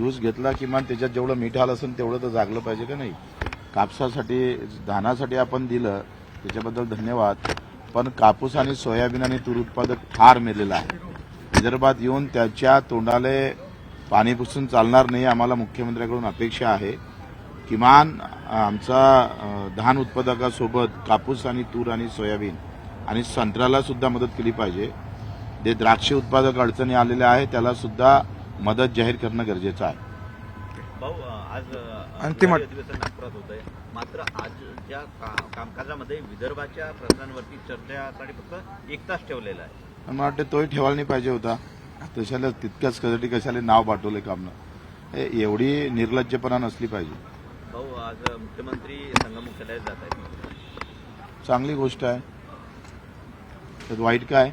Juice घेतला किमान त्याच्यात जेवढं मीठ आलं असेल तेवढं तर जागलं पाहिजे का नाही? कापसासाठी धानासाठी आपण दिलं त्याच्याबद्दल धन्यवाद. पण कापूस आणि सोयाबीन आणि तूर उत्पादक ठार मेलेला आहे. विदर्भात येऊन त्याच्या तोंडाले पाणी पुसून चालणार नाही आम्हाला मुख्यमंत्र्याकडून अपेक्षा आहे. किमान आमचा धान उत्पादकासोबत कापूस आणि तूर आणि सोयाबीन आणि संत्र्याला सुद्धा मदत केली पाहिजे. जे द्राक्ष उत्पादक अडचणी आलेल्या आहे त्याला सुद्धा मदत जाहीर करणं गरजेचं आहे. भाऊ आज अंतिम अधिवेशन नागपुरात होत आहे मात्र आजच्या कामकाजामध्ये विदर्भाच्या प्रश्नांवरती चर्चेसाठी फक्त एक तास ठेवलेला आहे. पण मला वाटतं तोही ठेवायला नाही पाहिजे होता. तशाला तितक्याच कधी कशाला नाव पाठवले कामनं. हे एवढी निर्लज्जपणा नसली पाहिजे. भाऊ आज मुख्यमंत्री संघमुख्यालयात जात आहेत. चांगली गोष्ट आहे. त्यात वाईट काय?